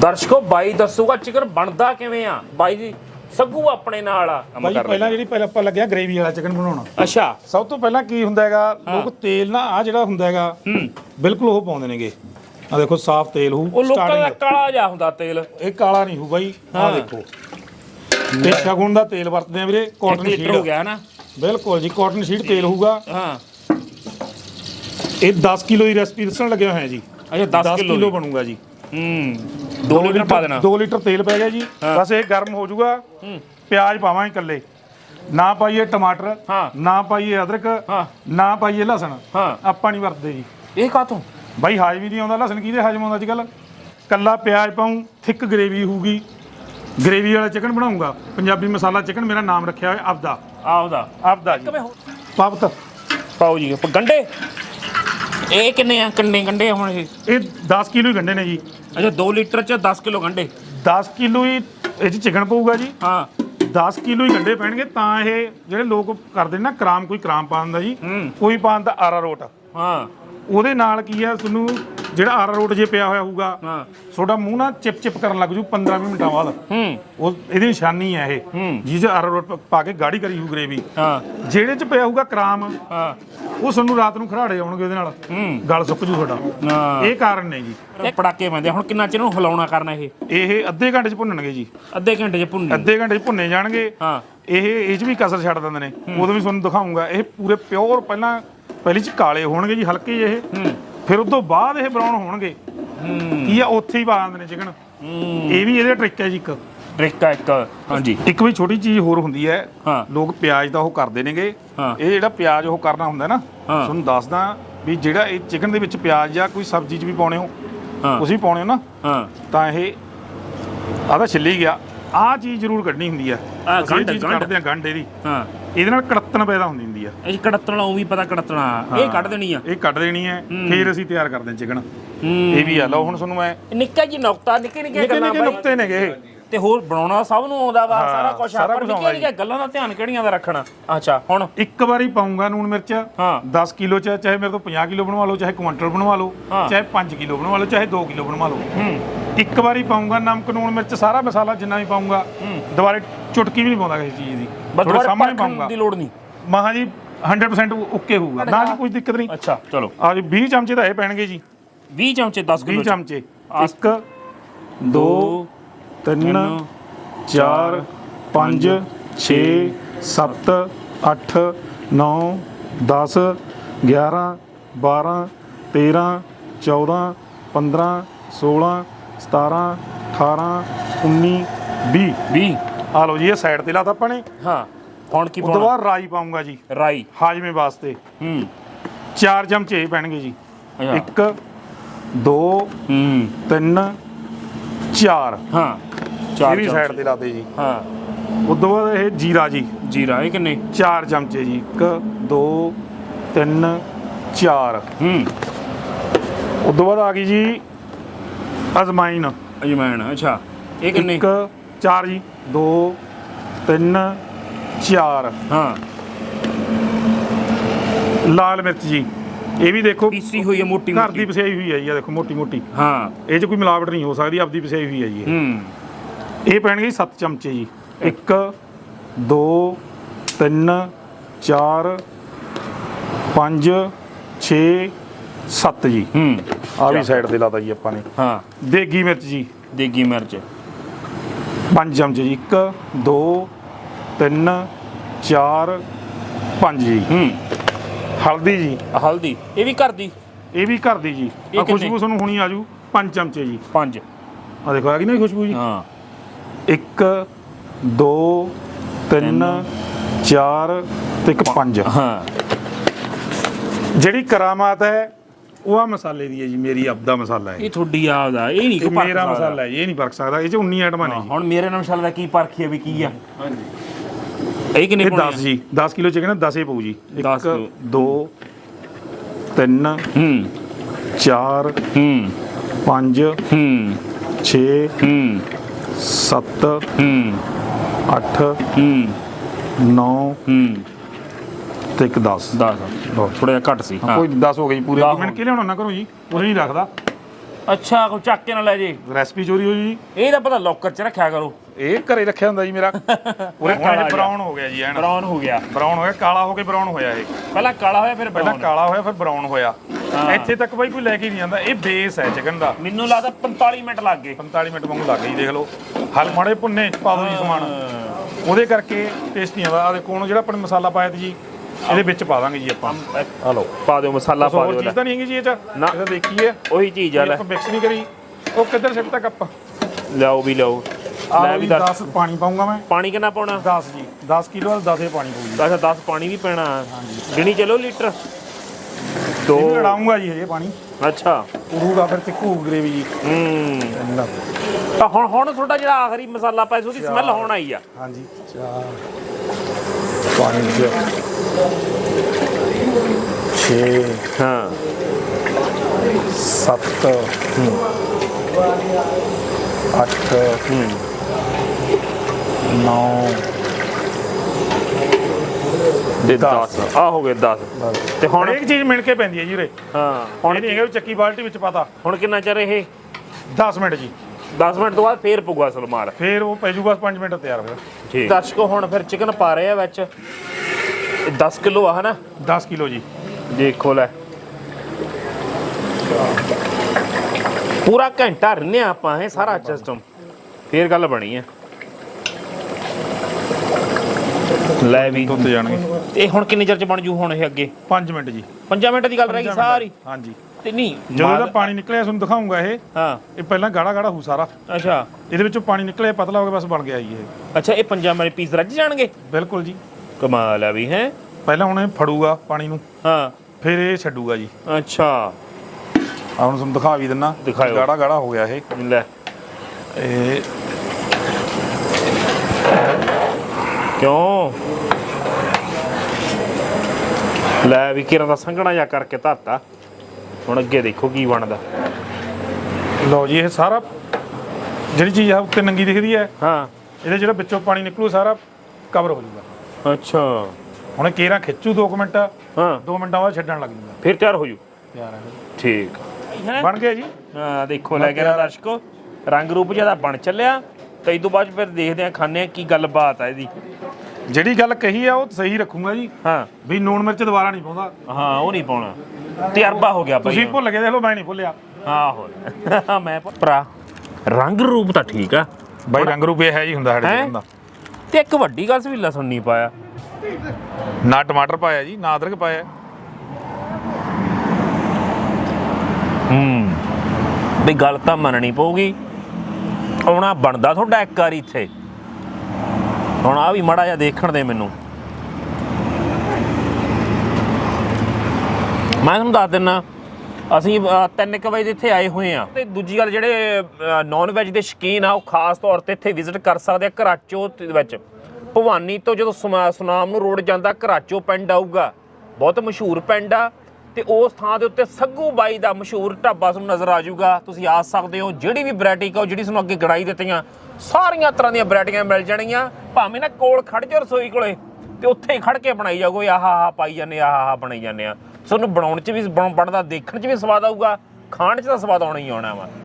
ਦਰਸ਼ਕੋ ਬਾਈ ਦੱਸੂਗਾ ਚਿਕਨ ਬਣਦਾ ਕਿਵੇਂ ਆ? ਬਾਈ ਜੀ ਸੱਗੂ ਆਪਣੇ ਨਾਲ ਆ। ਕੰਮ ਭਾਈ ਕਰ ਪਹਿਲਾਂ ਜਿਹੜੀ ਪਹਿਲਾਂ ਆਪਾਂ ਲੱਗਿਆ ਗ੍ਰੇਵੀ ਵਾਲਾ ਚਿਕਨ ਬਣਾਉਣਾ। ਅੱਛਾ। ਸਭ ਤੋਂ ਪਹਿਲਾਂ ਕੀ ਹੁੰਦਾ ਹੈਗਾ ਲੋਕ ਤੇਲ ਨਾ ਆ ਜਿਹੜਾ ਹੁੰਦਾ ਹੈਗਾ ਹੂੰ। ਬਿਲਕੁਲ ਉਹ ਪਾਉਂਦੇ ਨੇਗੇ। ਆ ਦੇਖੋ ਸਾਫ਼ ਤੇਲ ਹੋਊ ਉਹ ਲੋਕਾਂ ਦਾ ਕਾਲਾ ਜਿਹਾ ਹੁੰਦਾ ਤੇਲ। ਇਹ ਕਾਲਾ ਨਹੀਂ ਹੋਊ ਬਾਈ ਆ ਹਾਂ। ਦੇਖੋ। ਤੇ ਸ਼ਗੁਨ ਦਾ ਤੇਲ ਵਰਤਦੇ ਆ ਵੀਰੇ 1 ਕਾਟਨ ਲੀਟਰ ਹੋ ਸ਼ੀਟ ਗਿਆ ਨਾ। ਬਿਲਕੁਲ ਜੀ ਕਾਟਨ ਸ਼ੀਟ ਤੇਲ ਹੋਊਗਾ। ਹਾਂ। ਇਹ 10 ਕਿਲੋ ਦੀ ਰੈਸਪੀ ਦੱਸਣ ਲੱਗਿਆ ਹੋਇਆ ਜੀ। ਅੱਛਾ 10 10 ਕਿਲੋ ਕਿਲੋ ਬਣੂਗਾ ਜੀ। ਹੂੰ। 2 ਲੀਟਰ ਪਾ ਦੇਣਾ। 2 ਲੀਟਰ ਤੇਲ ਪੈ ਗਿਆ ਜੀ। ਬਸ ਇਹ ਗਰਮ ਹੋ ਜਾਊਗਾ। ਪਿਆਜ਼ ਪਾਵਾਂਗੇ ਇਕੱਲੇ। ਨਾ ਪਾਈਏ ਟਮਾਟਰ। ਨਾ ਪਾਈਏ ਅਦਰਕ ਨਾ ਪਾਈਏ ਲਸਣ। ਆਪਾਂ ਨਹੀਂ ਵਰਤਦੇ ਜੀ। ਇਹ ਕਾਤੋਂ ਬਾਈ ਹਾਜ਼ਮ ਨਹੀਂ ਆਉਂਦਾ। ਲਸਣ ਕਿਹਦੇ ਹਾਜ਼ਮ ਆਉਂਦਾ ਅੱਜ ਕੱਲ ਕੱਲਾ ਪਿਆਜ਼ ਪਾਉਂ ਥਿਕ ਗ੍ਰੇਵੀ ਹੋਊਗੀ। ਗ੍ਰੇਵੀ ਵਾਲਾ ਚਿਕਨ ਬਣਾਉਂਗਾ ਪੰਜਾਬੀ ਮਸਾਲਾ ਚਿਕਨ ਮੇਰਾ ਨਾਮ ਰੱਖਿਆ ਹੋਇਆ ਆਪਦਾ। ਆਪਦਾ। ਆਪਦਾ ਜੀ। ਪਬਤ ਪਾਓ ਜੀ ਗੰਡੇ। ਇਹ ਕਿੰਨੇ ਆ? ਕੰਡੇ ਆ ਹੁਣ ਇਹ? ਇਹ 10 ਕਿਲੋ ਹੀ ਗੰਡੇ ਨੇ ਜੀ। ਅੱਛਾ 2 ਲੀਟਰ ਚ 10 ਕਿਲੋ ਗੰਡੇ 10 ਕਿਲੋ ਹੀ ਇਹ ਚ ਚਿਕਨ ਪਊਗਾ ਜੀ। ਹਾਂ। 10 ਕਿਲੋ ਹੀ ਗੰਡੇ ਪੈਣਗੇ ਤਾਂ ਇਹ ਜਿਹੜੇ ਲੋਕ ਕਰਦੇ ਨੇ ਨਾ ਕਰਾਮ ਕੋਈ ਕਰਾਮ ਪਾ ਦਿੰਦਾ ਜੀ ਹੂੰ। ਕੋਈ ਪਾ ਦਿੰਦਾ ਆਰਾ ਰੋਟ। ਹਾਂ। ਉਹਦੇ ਨਾਲ ਕੀ ਆ ਤੁਹਾਨੂੰ ਜਿਹੜਾ ਆਰਾ ਰੋਟ ਜੇ ਪਿਆ ਹੋਇਆ ਹੋਊਗਾ ਹਾਂ। ਤੁਹਾਡਾ ਮੂੰਹ ਨਾ ਚਿਪ ਚਿਪ ਕਰਨ ਲੱਗ ਜੂ 15 ਵੀਹ ਮਿੰਟਾਂ ਬਾਅਦ। ਹੂੰ। ਉਹ ਇਹਦੀ ਨਿਸ਼ਾਨੀ ਹੈ ਇਹ। ਜੀ ਜੇ ਆਰਾ ਰੋਟ ਪਾ ਕੇ ਗਾੜੀ ਕਰੀ ਹੋਊ ਗ੍ਰੇਵੀ ਹਾਂ। ਜਿਹੜੇ ਚ ਪਿਆ ਹੋਊਗਾ ਕਰਾਮ ਹਾਂ। ਉਹ ਤੁਹਾਨੂੰ ਰਾਤ ਨੂੰ ਖਰਾੜੇ ਆਉਣਗੇ ਉਹਦੇ ਨਾਲ। ਹੂੰ। ਗਲ ਸੁੱਕ ਜੂ ਤੁਹਾਡਾ। ਹਾਂ। ਇਹ ਕਾਰਨ ਨੇ ਜੀ। ਪੜਾਕੇ ਪੈਂਦੇ। ਹੁਣ ਕਿੰਨਾ ਚਿਰ ਨੂੰ ਹਿਲਾਉਣਾ ਕਰਨਾ ਇਹ? ਇਹ ਅੱਧੇ ਘੰਟੇ ਚ ਭੁੰਨਣਗੇ ਜੀ। ਅੱਧੇ ਘੰਟੇ ਚ ਭੁੰਨੀ ਅੱਧੇ ਘੰਟੇ ਚ ਭੁੰਨੇ ਜਾਣਗੇ। ਹਾਂ। ਇਹ ਇਹ ਚ ਵੀ ਕਸਰ ਛੱਡ ਦਿੰਦੇ ਨੇ। ਉਦੋਂ ਵੀ ਤੁਹਾਨੂੰ ਦਿਖਾਉਂਗਾ ਇਹ ਪੂਰੇ ਪਿਓਰ ਪਹਿਲਾਂ ਪਹਿਲੀ ਚ ਕਾਲੇ ਹੋਣਗੇ ਜੀ ਹਲਕੇ ਜਿਹੇ। ਹੂੰ। ਫਿਰ ਉਸ ਤੋਂ ਬਾਅਦ ਇਹ ਬਰਾਊਨ ਹੋਣਗੇ। ਹੂੰ। ਕੀ ਆ ਉੱਥੇ ਹੀ ਪਾ ਦਿੰਦੇ ਨੇ ਚਿਕਨ। ਹੂੰ। ਇਹ ਵੀ ਇਹਦੇ ਟ੍ਰਿਕ ਹੈ ਜੀ ਇੱਕ। ਟ੍ਰਿਕ ਆ ਇੱਕ ਹਾਂਜੀ। ਇੱਕ ਵੀ ਛੋਟੀ ਚੀਜ਼ ਹੋਰ ਹੁੰਦੀ ਹੈ ਹਾਂ। ਲੋਕ ਪਿਆਜ਼ ਦਾ ਉਹ ਕਰਦੇ ਨੇਗੇ। ਇਹ ਜਿਹੜਾ ਪਿਆਜ਼ ਉਹ ਕਰਨਾ ਹੁੰਦਾ ਨਾ। ਤੁਹਾਨੂੰ ਦੱਸਦਾ ਵੀ ਜਿਹੜਾ ਇਹ ਚਿਕਨ ਦੇ ਵਿੱਚ ਪਿਆਜ਼ ਜਾਂ ਕੋਈ ਸਬਜ਼ੀ 'ਚ ਵੀ ਪਾਉਣੇ ਹੋ ਹਾਂ। ਤੁਸੀਂ ਪਾਉਣੇ ਹੋ ਨਾ ਹਾਂ। ਤਾਂ ਇਹ ਤਾਂ ਛਿੱਲੀ ਗਿਆ। ਆਹ ਚੀਜ਼ ਜ਼ਰੂਰ ਕੱਢਣੀ ਹੁੰਦੀ ਆ ਅਸੀਂ ਚੀਜ਼। ਕੱਢਦੇ ਆ ਗੰਢ ਇਹਦੀ। ਹਾਂ। ਇਹਦੇ ਨਾਲ ਕੜਤਣ ਪੈਦਾ ਹੁੰਦੀ ਹੁੰਦੀ ਆ। ਇਹ ਕੜਤਣਾ ਉਹ ਵੀ ਪਤਾ ਕੜਤਣਾ ਇਹ ਕੱਢ ਦੇਣੀ ਆ। ਇਹ ਕੱਢ ਦੇਣੀ ਹੈ। ਫਿਰ ਅਸੀਂ ਤਿਆਰ ਕਰਦੇ ਹਾਂ ਚਿਕਨ। ਇਹ ਵੀ ਆ ਲਓ ਹੁਣ ਤੁਹਾਨੂੰ ਮੈਂ ਨਿੱਕਾ ਜੀ ਨੁਕਤਾ ਨਿੱਕੇ ਨਿੱਕੇ ਗੱਲਾਂ ਨਿੱਕੇ ਨੁਕਤੇ ਨੇਗੇ। ਤੇ ਹੋਰ ਬਣਾਉਣਾ ਸਭ ਨੂੰ ਆਉਂਦਾ ਵਾ ਸਾਰਾ ਕੁਝ ਸਾਰਾ ਪਰ ਨਿੱਕੀਆਂ ਨਿੱਕੀਆਂ ਗੱਲਾਂ ਦਾ ਧਿਆਨ ਕਿਹੜੀਆਂ ਦਾ ਰੱਖਣਾ? ਅੱਛਾ ਹੁਣ। ਇੱਕ ਵਾਰੀ ਪਾਉਂਗਾ ਨੂਣ ਮਿਰਚ ਹਾਂ। 10 ਕਿਲੋ ਚਾਹੇ ਮੇਰੇ ਤੋਂ 50 ਕਿਲੋ ਬਣਵਾ ਲਓ ਚਾਹੇ ਕੁਇੰਟਲ ਬਣਵਾ ਲਓ। ਚਾਹੇ 5 ਕਿਲੋ ਬਣਵਾ ਲਓ ਚਾਹੇ 2 ਕਿਲੋ ਬਣਵਾ ਲਓ। ਹੂੰ। ਇੱਕ ਵਾਰੀ ਪਾਉਂਗਾ ਨਮਕ ਨੂਣ ਮਿਰਚ ਸਾਰਾ ਮਸਾਲਾ ਜਿੰਨਾ ਵੀ ਪਾਉਂਗਾ। ਦੁਬਾਰੇ ਚੁਟਕੀ ਵੀ ਨਹੀਂ ਪਾਉਂਦਾ ਕਿਸੇ ਚੀਜ਼ ਦੀ। ਤੁਹਾਡੇ ਸਾਹਮਣੇ ਪਾਉਂਗਾ। ਦੀ ਲੋੜ ਨਹੀਂ। ਮਹਾ ਜੀ 100% ਓਕੇ ਹੋਊਗਾ। ਨਾ ਜੀ ਕੋਈ ਦਿੱਕਤ ਨਹੀਂ। ਅੱਛਾ ਚਲੋ। ਆ ਜੀ 20 ਚਮਚੇ ਤਾਂ ਇਹ ਪੈਣਗੇ ਜੀ। 20 ਚਮਚੇ 10 20 ਕਿਲੋ ਚਮਚੇ। ਆਸ- 1 2 3 ਤਿੰਨ, 4 5 6 7 8 9 10 11 12 13 14 15 16 17 18 19 20 20 ਆ ਲਓ ਜੀ ਇਹ ਸਾਈਡ ਤੇ ਲਾਤਾ ਆਪਾਂ ਨੇ। ਹਾਂ ਹੁਣ ਕੀ ਪਾਉਣਾ? ਬਾਅਦ ਰਾਈ ਪਾਉਂਗਾ ਜੀ। ਰਾਈ। ਹਾਜਮੇ ਵਾਸਤੇ। ਹੂੰ। 4 ਚਮਚੇ ਇਹ ਪੈਣਗੇ ਜੀ। ਅੱਛਾ। 1 2 ਹੂੰ। 3 4 ਹਾਂ ਇਹ ਚਾਰ ਵੀ ਚਮਚੇ। ਸਾਈਡ ਤੇ ਲਾਤੇ ਜੀ। ਹਾਂ। ਤੋਂ ਬਾਅਦ ਇਹ ਜੀਰਾ ਜੀ। ਜੀਰਾ ਇਹ ਕਿੰਨੇ? 4 ਚਮਚੇ ਜੀ। 1 2 3 4 ਹੂੰ। ਤੋਂ ਬਾਅਦ ਆ ਗਈ ਜੀ ਅਜਮਾਈਨ ਅਜਮੈਨ ਅੱਛਾ। ਇਹ ਕਿੰਨੇ? 1 4 ਜੀ। 2 3 4 ਹਾਂ। ਲਾਲ ਮਿਰਚ ਜੀ। ਇਹ ਵੀ ਦੇਖੋ ਪੀਸੀ ਹੋਈ ਹੈ ਮੋਟੀ ਘਰ ਦੀ ਮੋਟੀ ਪਸਾਈ ਹੋਈ ਹੈ ਜੀ ਆ ਦੇਖੋ ਮੋਟੀ ਮੋਟੀ ਹਾਂ। ਇਹ 'ਚ ਕੋਈ ਮਿਲਾਵਟ ਨਹੀਂ ਹੋ ਸਕਦੀ ਆਪਦੀ ਪਸਾਈ ਹੋਈ ਹੈ ਜੀ ਇਹ। ਹੂੰ। ਇਹ ਪੈਣਗੇ 7 ਚਮਚੇ ਜੀ। 1 2 3 4 5 6 7 ਜੀ। ਹੂੰ। ਆ ਵੀ ਸਾਈਡ ਤੇ ਲਾਤਾ ਜੀ ਆਪਾਂ ਨੇ। ਹਾਂ। ਦੇਗੀ ਮਿਰਚ ਜੀ। ਦੇਗੀ ਮਿਰਚ। 5 ਚਮਚੇ ਜੀ। 1 2 3 4 5 ਜੀ। ਹੂੰ। ਹਲਦੀ ਜੀ। ਹਲਦੀ। ਇਹ ਵੀ ਘਰ ਦੀ? ਇਹ ਵੀ ਘਰ ਦੀ ਜੀ। ਆ? ਖੁਸ਼ਬੂ ਤੁਹਾਨੂੰ ਹੁਣੀ ਆਜੂ। 5 ਚਮਚੇ ਜੀ। ਪੰਜ। ਆ ਦੇਖੋ ਆ ਗਈ ਨਾ ਖੁਸ਼ਬੂ ਜੀ? ਹਾਂ। 1 2 3 4 ਤੇ ਇੱਕ 5 ਹਾਂ। ਜਿਹੜੀ ਕਰਾਮਾਤ ਹੈ ਉਹ ਆ ਮਸਾਲੇ ਦੀ ਹੈ ਜੀ ਮੇਰੀ ਆਪਦਾ ਮਸਾਲਾ ਹੈ। ਇਹ ਤੁਹਾਡੀ ਆਪ ਦਾ ਇਹ ਨਹੀਂ ਇਹ ਕੋਈ ਪਰਖ ਮੇਰਾ। ਮਸਾਲਾ ਹੈ ਇਹ ਨਹੀਂ ਵਰਕ ਸਕਦਾ ਇਹ ਚ 19 ਆਈਟਮਾਂ ਨੇ ਜੀ ਹੁਣ ਮੇਰੇ ਨਾਲ ਮਸਾਲੇ ਦਾ ਕੀ ਪਰਖੀ ਹੈ ਵੀ ਕੀ ਆ? ਹਾਂਜੀ। ਇਹ ਕਿੰਨੇ ਇਹ ਪਾਉਣੇ 10 ਜੀ 10 ਕਿਲੋ ਚਿਕਨ 10 ਹੀ ਪਊ ਜੀ। 1 ਦਸ ਕਿਲੋ। 2 3 ਹੂੰ। 4 ਹੂੰ। 5 ਹੂੰ। 6 ਹੂੰ। 7 ਹੂੰ। 8 ਹੂੰ। 9 ਹੂੰ। ਤੇ ਇੱਕ 10 10 ਥੋੜਾ ਜਿਹਾ ਘੱਟ ਸੀ ਹਾਂ ਕੋਈ 10 ਹੋ ਗਈ ਪੂਰੇ ਦਸ ਮਿੰਟ ਕੇ ਲਿਆਉਣਾ ਨਾ ਕਰੋ ਜੀ? ਪੂਰੇ ਨਹੀਂ ਰੱਖਦਾ। ਅੱਛਾ ਕੋਈ ਚੱਕ ਕੇ ਨਾ ਲੈ ਜੇ। ਰੈਸਪੀ ਚੋਰੀ ਹੋਈ ਜੀ। ਇਹ ਤਾਂ ਪਤਾ ਲੋਕਰ 'ਚ ਰੱਖਿਆ ਕਰੋ। ਇਹ ਘਰੇ ਰੱਖਿਆ ਹੁੰਦਾ ਜੀ ਮੇਰਾ। ਪੂਰੇ ਕਾਲਾ ਜਿਹਾ। ਬਰਾਊਨ ਹੋ ਗਿਆ ਜੀ ਐਨ। ਬਰਾਊਨ ਹੋ ਗਿਆ। ਬਰਾਊਨ ਹੋਇਆ ਕਾਲਾ ਹੋ ਕੇ ਬਰਾਊਨ ਹੋਇਆ ਇਹ। ਪਹਿਲਾਂ ਕਾਲਾ ਹੋਇਆ ਫਿਰ ਪਹਿਲਾਂ ਬਰਾਊਨ ਕਾਲਾ ਹੋਇਆ ਫਿਰ ਬਰਾਊਨ ਹੋਇਆ। ਹਾਂ। ਇੱਥੇ ਤੱਕ ਬਾਈ ਕੋਈ ਲੈ ਕੇ ਨਹੀਂ ਜਾਂਦਾ। ਇਹ ਬੇਸ ਹੈ ਚਿਕਨ ਦਾ। ਮੈਨੂੰ ਲੱਗਦਾ 45 ਮਿੰਟ ਲੱਗ ਗਏ। 45 ਮਿੰਟ ਵਾਂਗੂ ਲੱਗ ਗਈ ਦੇਖ ਲਓ। ਹਲ ਮਾੜੇ ਭੁੰਨੇ ਚ ਪਾ ਦਿਓ ਜੀ ਸਮਾਨ। ਉਹਦੇ ਕਰਕੇ ਟੇਸਟ ਨਹੀਂ ਆਉਂਦਾ ਆ ਦੇਖੋ ਹੁਣ ਜਿਹੜਾ ਆਪਾਂ ਨੇ ਮਸਾਲਾ ਪਾਇਆ ਤੇ ਜੀ ਇਹਦੇ ਵਿੱਚ ਪਾ ਦਾਂਗੇ ਜੀ ਆਪਾਂ। ਆ ਲਓ ਪਾ ਦਿਓ ਮਸਾਲਾ ਪਾ ਦਿਓ ਚੀਜ਼ ਤਾਂ ਨਹੀਂ ਹੈਗੀ ਜੀ ਇਹ ਚ? ਨਾ। ਇਹ ਦੇਖੀਏ। ਉਹੀ ਚੀਜ਼ ਆ ਲੈ। ਆਪਾਂ ਮਿਕਸ ਨਹੀਂ ਕਰੀ। ਉਹ ਕਿੱਧਰ ਸਿੱਟ ਤਾ ਕੱਪ? ਲਓ ਵੀ ਲਓ ਆ ਵੀ ਦੱਸ। ਪਾਣੀ ਪਾਉਂਗਾ ਮੈਂ। ਪਾਣੀ ਕਿੰਨਾ ਪਾਉਣਾ? 10 ਜੀ। 10 ਕਿਲੋ ਵਾਲ 10 ਪਾਣੀ ਪਊਗਾ ਅੱਛਾ 10 ਪਾਣੀ ਵੀ ਪੈਣਾ। ਗਿਣੀ ਚਲੋ ਲੀਟਰ। ਦੋ। ਲੜਾਉਂਗਾ ਜੀ ਹਜੇ ਪਾਣੀ। ਅੱਛਾ। ਉਰੂਗਾ ਫਿਰ ਤਿੱਕੂ ਗਰੇਵੀ ਜੀ। ਹੂੰ। ਤਾਂ ਹੁਣ ਹੁਣ ਤੁਹਾਡਾ ਜਿਹੜਾ ਆਖਰੀ ਮਸਾਲਾ ਪਾਇਆ ਸੀ, ਉਹਦੀ ਸਮੈਲ ਹੁਣ ਆਈ ਆ। ਹਾਂਜੀ ਚਾਰ। ਪਾਣੀ ਜੀ ਹੁਣ ਇੱਕ ਚੀਜ਼ ਮਿਲ ਕੇ ਪੈਂਦੀ ਹੈ ਜੀ ਹੁਣ ਚੱਕੀ ਬਾਲਟੀ ਵਿੱਚ ਪਾਤਾ। ਹੁਣ ਕਿੰਨਾ ਚਿਰ ਇਹ? 10 ਮਿੰਟ ਜੀ। 10 ਮਿੰਟ ਤੋਂ ਬਾਅਦ ਫੇਰ ਪਊਗਾ ਸਲਮਾਰ ਫੇਰ ਉਹ ਪੈ ਜੂਗਾ 5 ਮਿੰਟ ਤਿਆਰ ਫਿਰ। ਦਰਸ਼ਕੋ ਹੁਣ ਫਿਰ ਚਿਕਨ ਪਾ ਰਹੇ ਆ ਵਿੱਚ। 10 ਕਿਲੋ ਆ ਹਨਾ? 10 ਕਿਲੋ ਜੀ। ਦੇਖੋ ਲੈ। ਪੂਰਾ ਘੰਟਾ ਆ ਆਪਾਂ ਇਹ ਸਾਰਾ ਸਿਸਟਮ ਫੇਰ ਗੱਲ ਬਣੀ ਆ। ਲੈ ਵੀ। ਦੁੱਧ ਜਾਣਗੇ। ਇਹ ਹੁਣ ਕਿੰਨੇ ਚਿਰ ਚ ਬਣ ਜੂ ਹੁਣ ਇਹ ਅੱਗੇ? 5 ਮਿੰਟ ਜੀ। 5 ਮਿੰਟ ਦੀ ਗੱਲ ਰਹਿ ਗਈ ਸਾਰੀ। ਹਾਂਜੀ। ਤੇ ਨਹੀਂ ਜਦੋਂ ਮਾਲ- ਪਾਣੀ ਨਿਕਲਿਆ ਤੁਹਾਨੂੰ ਦਿਖਾਉਂਗਾ ਇਹ। ਹਾਂ। ਇਹ ਪਹਿਲਾਂ ਗਾੜਾ ਗਾੜਾ ਹੋ ਸਾਰਾ। ਅੱਛਾ। ਇਹਦੇ ਵਿੱਚੋਂ ਪਾਣੀ ਨਿਕਲਿਆ ਪਤਲਾ ਹੋ ਗਿਆ ਬਸ ਬਣ ਗਿਆ ਜੀ ਇਹ। ਅੱਛਾ ਇਹ ਪੰਜਾਂ ਮੇਰੇ ਪੀਸ ਰੱਜ ਜਾਣਗੇ? ਬਿਲਕੁਲ ਜੀ। ਕਮਾਲ ਆ ਵੀ ਹੈ? ਪਹਿਲਾਂ ਹੁਣ ਇਹ ਫੜੂਗਾ ਪਾਣੀ ਨੂੰ। ਹਾਂ। ਫਿਰ ਇਹ ਛੱਡੂਗਾ ਜੀ। ਅੱਛਾ। ਆ ਹੁਣ ਤੁਹਾਨੂੰ ਦਿਖਾ ਵੀ ਦਿੰਨਾ। ਦਿਖਾਇਓ। ਗਾੜਾ ਗਾੜਾ ਹੋ ਗਿਆ ਇਹ। ਲੈ। ਇਹ ਕਿਉਂ? ਲੈ ਵੀ ਕਿਰਾਂ ਦਾ ਸੰਘਣਾ ਜਾ ਕਰਕੇ ਧਰਤਾ। ਹੁਣ ਅੱਗੇ ਦੇਖੋ ਕੀ ਬਣਦਾ। ਲਓ ਜੀ ਇਹ ਸਾਰਾ ਜਿਹੜੀ ਚੀਜ਼ ਆ ਉੱਤੇ ਨੰਗੀ ਦਿਖਦੀ ਹੈ। ਹਾਂ। ਇਹਦੇ ਜਿਹੜਾ ਵਿੱਚੋਂ ਪਾਣੀ ਨਿਕਲੂ ਸਾਰਾ ਕਵਰ ਹੋ ਜਾਊਗਾ। ਅੱਛਾ। ਹੁਣ ਕੇਰਾ ਖਿੱਚੂ 2 ਮਿੰਟ ਹਾਂ। 2 ਮਿੰਟਾਂ ਬਾਅਦ ਛੱਡਣ ਲੱਗ ਜੂਗਾ ਫਿਰ ਤਿਆਰ ਹੋ ਜੂ। ਤਿਆਰ ਹੈ ਠੀਕ। ਹੈ। ਬਣ ਗਿਆ ਜੀ? ਹਾਂ ਦੇਖੋ ਲੈ ਕੇ ਨਾ ਦਰਸ਼ਕੋ ਰੰਗ ਰੂਪ ਜ਼ਿਆਦਾ ਬਣ ਚੱਲਿਆ। ਤੇ ਇਸ ਤੋਂ ਬਾਅਦ ਫਿਰ ਦੇਖਦੇ ਆ ਖਾਣੇ ਆ ਕੀ ਗੱਲਬਾਤ ਆ ਇਹਦੀ। ਜਿਹੜੀ ਗੱਲ ਕਹੀ ਆ ਉਹ ਸਹੀ ਰੱਖੂਗਾ ਜੀ। ਹਾਂ। ਵੀ ਨੂਣ ਮਿਰਚ ਦੁਬਾਰਾ ਨਹੀਂ ਪਾਉਂਦਾ। ਹਾਂ ਉਹ ਨਹੀਂ ਪਾਉਣਾ। ਤਜਰਬਾ ਹੋ ਗਿਆ ਤੁਸੀਂ ਬਾਈ ਭੁੱਲ ਗਏ ਦੇਖ ਲਓ ਮੈਂ ਨਹੀਂ ਭੁੱਲਿਆ। ਆਹੋ ਮੈਂ ਭਰਾ ਰੰਗ ਰੂਪ ਤਾਂ ਠੀਕ ਆ। ਬਾਈ ਰੰਗ ਰੂਪ ਇਹ ਹੈ ਜੀ ਹੁੰਦਾ ਸਾਡੇ ਹੈਂ? ਦਾ। ਤੇ ਇੱਕ ਵੱਡੀ ਗੱਲ ਸੀ ਵੀ ਲਸਣ ਨਹੀਂ ਪਾਇਆ। ਨਾ ਟਮਾਟਰ ਪਾਇਆ ਜੀ ਨਾ ਅਦਰਕ ਪਾਇਆ। ਹੂੰ। ਵੀ ਗੱਲ ਤਾਂ ਮੰਨਣੀ ਪਊਗੀ। ਆਉਣਾ ਬਣਦਾ ਤੁਹਾਡਾ ਇੱਕ ਵਾਰੀ ਇੱਥੇ। ਹੁਣ ਆ ਵੀ ਮੜਾ ਜਿਹਾ ਦੇਖਣ ਦੇ ਮੈਨੂੰ। ਮੈਂ ਤੁਹਾਨੂੰ ਦੱਸ ਦਿੰਨਾ ਅਸੀਂ 3 ਵਜੇ ਇੱਥੇ ਆਏ ਹੋਏ ਆ ਤੇ ਦੂਜੀ ਗੱਲ ਜਿਹੜੇ ਨਾਨ ਵੈਜ ਦੇ ਸ਼ੌਕੀਨ ਆ, ਉਹ ਖਾਸ ਤੌਰ ਤੇ ਇੱਥੇ ਵਿਜ਼ਿਟ ਕਰ ਸਕਦੇ ਆ ਕਰਾਚੋ ਵਿੱਚ। ਭਵਾਨੀ ਤੋਂ ਜਦੋਂ ਸੁਨਾਮ ਨੂੰ ਰੋਡ ਜਾਂਦਾ ਕਰਾਚੋ ਪਿੰਡ ਆਊਗਾ। ਬਹੁਤ ਮਸ਼ਹੂਰ ਪਿੰਡ ਆ ਤੇ ਉਸ ਥਾਂ ਦੇ ਉੱਤੇ ਸੱਗੂ ਬਾਈ ਦਾ ਮਸ਼ਹੂਰ ਢਾਬਾ ਤੁਹਾਨੂੰ ਨਜ਼ਰ ਆ ਜਾਊਗਾ। ਤੁਸੀਂ ਆ ਸਕਦੇ ਹੋ, ਜਿਹੜੀ ਵੀ ਵੈਰਾਈਟੀ ਕਹੋ, ਜਿਹੜੀ ਤੁਹਾਨੂੰ ਅੱਗੇ ਗੜਾਈ ਦਿੱਤੀਆਂ, ਸਾਰੀਆਂ ਤਰ੍ਹਾਂ ਦੀਆਂ ਵੈਰਾਈਟੀਆਂ ਮਿਲ ਜਾਣਗੀਆਂ। ਭਾਵੇਂ ਨਾ ਕੋਲ ਖੜ ਜਾ ਰਸੋਈ ਕੋਲੇ ਤੇ ਉੱਥੇ ਹੀ ਖੜ ਕੇ ਬਣਾਈ ਜਾਓਗੇ ਆਹ ਆਹ ਪਾਈ ਜਾਂਦੇ ਆਹ ਆਹ ਬਣਾਈ ਜਾਂਦੇ ਆ। ਤੁਹਾਨੂੰ ਬਣਾਉਣ 'ਚ ਵੀ ਬਣ- ਬਣਦਾ, ਦੇਖਣ 'ਚ ਵੀ ਸਵਾਦ ਆਊਗਾ, ਖਾਣ 'ਚ ਤਾਂ ਸਵਾਦ ਆਉਣਾ ਹੀ ਆਉਣਾ ਵਾ।